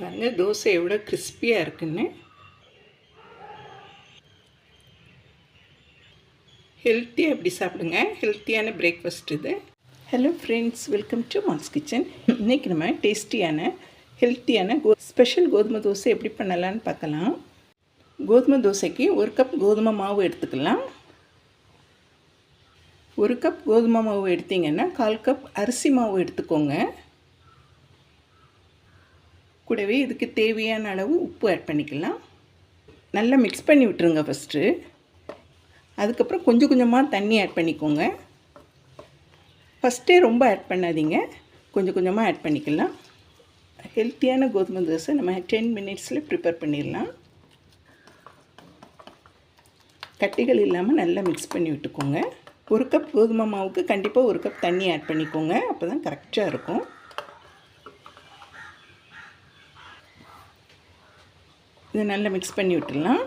பாருங்கள் தோசை எவ்வளோ கிறிஸ்பியாக இருக்குன்னு. ஹெல்த்தியாக எப்படி சாப்பிடுங்க? ஹெல்த்தியான பிரேக்ஃபாஸ்ட் இது. Hello friends welcome to mom's kitchen இன்றைக்கி நம்ம டேஸ்டியான ஹெல்த்தியான கோ ஸ்பெஷல் கோதுமை தோசை எப்படி பண்ணலான்னு பார்க்கலாம். கோதுமை தோசைக்கு ஒரு கப் கோதுமை மாவு எடுத்துக்கலாம். ஒரு கப் கோதுமை மாவு எடுத்தீங்கன்னா கால் கப் அரிசி மாவு எடுத்துக்கோங்க. கூடவே இதுக்கு தேவையான அளவு உப்பு ஆட் பண்ணிக்கலாம். நல்லா மிக்ஸ் பண்ணி விட்டுருங்க ஃபஸ்ட்டு அதுக்கப்புறம் கொஞ்சம் கொஞ்சமாக தண்ணி ஆட் பண்ணிக்கோங்க. ஃபஸ்ட்டே ரொம்ப ஆட் பண்ணாதீங்க. கொஞ்சம் கொஞ்சமாக ஆட் பண்ணிக்கலாம். ஹெல்த்தியான கோதுமை தோசை நம்ம டென் மினிட்ஸில் ப்ரிப்பேர் பண்ணிடலாம். கட்டிகள் இல்லாமல் நல்லா மிக்ஸ் பண்ணி விட்டுக்கோங்க. ஒரு கப் கோதுமை மாவுக்கு கண்டிப்பாக ஒரு கப் தண்ணி ஆட் பண்ணிக்கோங்க. அப்போ தான் கரெக்டாக இருக்கும். இதை நல்லா மிக்ஸ் பண்ணி விட்டுடலாம்.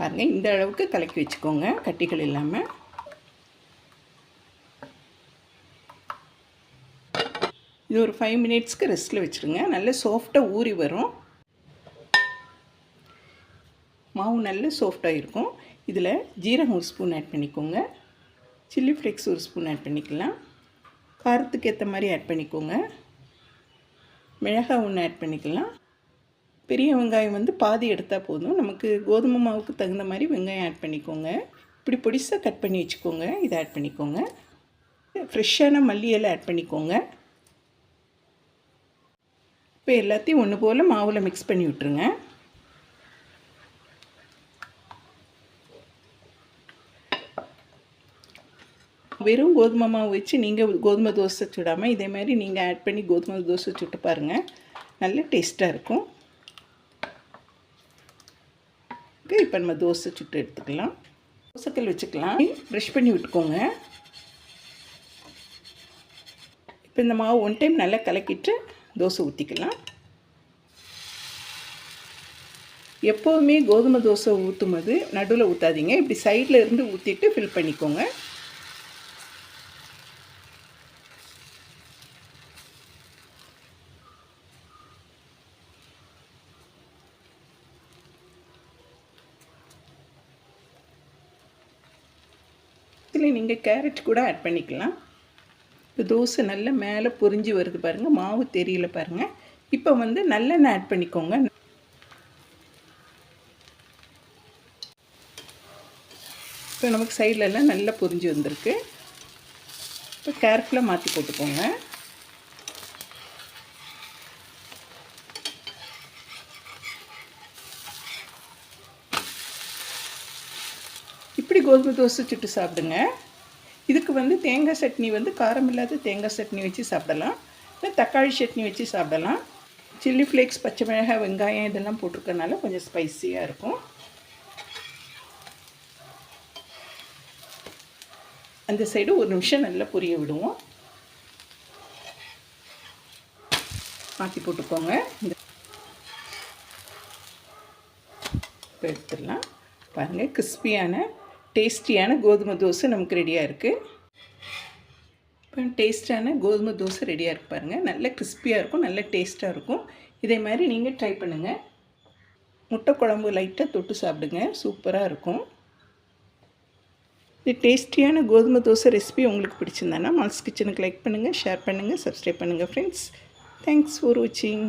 பாருங்கள் இந்த அளவுக்கு கலக்கி வச்சுக்கோங்க கட்டிகள் இல்லாமல் இது ஒரு ஃபைவ் மினிட்ஸ்க்கு ரெஸ்ட்டில் வச்சுருங்க. நல்ல சாஃப்டாக ஊறி வரும். மாவு நல்ல சாஃப்டாக இருக்கும். இதில் ஜீரகம் ஒரு ஸ்பூன் ஆட் பண்ணிக்கோங்க. சில்லி ஃப்ளேக்ஸ் ஒரு ஸ்பூன் ஆட் பண்ணிக்கலாம். காரத்துக்கு ஏற்ற மாதிரி ஆட் பண்ணிக்கோங்க. மிளகாய் ஒன்று ஆட் பண்ணிக்கலாம். பெரிய வெங்காயம் வந்து பாதி எடுத்தால் போதும். நமக்கு கோதுமை மாவுக்கு தகுந்த மாதிரி வெங்காயம் ஆட் பண்ணிக்கோங்க. இப்படி பொடிசாக கட் பண்ணி வச்சுக்கோங்க. இதை ஆட் பண்ணிக்கோங்க. ஃப்ரெஷ்ஷான மல்லி எல்லாம் ஆட் பண்ணிக்கோங்க. இப்போ எல்லாத்தையும் ஒன்று போல் மாவில் மிக்ஸ் பண்ணி விட்டுருங்க. வெறும் கோதுமை மாவு வச்சு நீங்கள் கோதுமை தோசை சுடாமல் இதே மாதிரி நீங்கள் ஆட் பண்ணி கோதுமை தோசை சுட்டு பாருங்கள் நல்ல டேஸ்ட்டாக இருக்கும். இப்போ நம்ம தோசை சுட்டு எடுத்துக்கலாம். தோசைக்கல் வச்சுக்கலாம். ப்ரெஷ் பண்ணி விட்டுக்கோங்க. இப்போ இந்த மாவு ஒன் டைம் நல்லா கலக்கிட்டு தோசை ஊற்றிக்கலாம் எப்போதுமே கோதுமை தோசை ஊற்றும் போது நடுவில் ஊற்றாதீங்க இப்படி சைடில் இருந்து ஊற்றிட்டு ஃபில் பண்ணிக்கோங்க. இதில் நீங்கள் கேரட் கூட ஆட் பண்ணிக்கலாம். இப்போ தோசை நல்லா மேலே பொரிஞ்சு வருது பாருங்கள் மாவு தெரியல பாருங்கள் இப்போ வந்து நல்லெண்ணெய் ஆட் பண்ணிக்கோங்க. இப்போ நமக்கு சைட்லலாம் நல்லா பொறிஞ்சு வந்திருக்கு. இப்போ கேரட்டில் மாற்றி போட்டுக்கோங்க. இப்படி கோதுமை தோசை சுட்டு சாப்பிடுங்க. இதுக்கு வந்து தேங்காய் சட்னி வந்து காரம் இல்லாத தேங்காய் சட்னி வச்சு சாப்பிடலாம். இல்லை தக்காளி சட்னி வச்சு சாப்பிடலாம். சில்லி ஃப்ளேக்ஸ் பச்சை மிளகாய் வெங்காயம் இதெல்லாம் போட்டிருக்கனால கொஞ்சம் ஸ்பைஸியாக இருக்கும். அந்த சைடு ஒரு நிமிஷம் நல்லா புரிய விடுவோம். மாற்றி போட்டுக்கோங்க. இந்த இப்போ எடுத்துடலாம். பாருங்கள் கிறிஸ்பியான டேஸ்டியான கோதுமை தோசை நமக்கு ரெடியாக இருக்குது இப்போ டேஸ்டான கோதுமை தோசை ரெடியாக இருக்கு பாருங்கள் நல்ல கிறிஸ்பியாக இருக்கும் நல்ல டேஸ்ட்டாக இருக்கும். இதே மாதிரி நீங்கள் ட்ரை பண்ணுங்கள் முட்டை குழம்பு லைட்டாக தொட்டு சாப்பிடுங்க. சூப்பராக இருக்கும். இது டேஸ்டியான கோதுமை தோசை ரெசிபி உங்களுக்கு பிடிச்சிருந்தானா மால்ஸ் கிச்சனுக்கு லைக் பண்ணுங்கள் ஷேர் பண்ணுங்கள் சப்ஸ்கிரைப் பண்ணுங்கள் ஃப்ரெண்ட்ஸ் தேங்க்ஸ் ஃபார் வாட்சிங்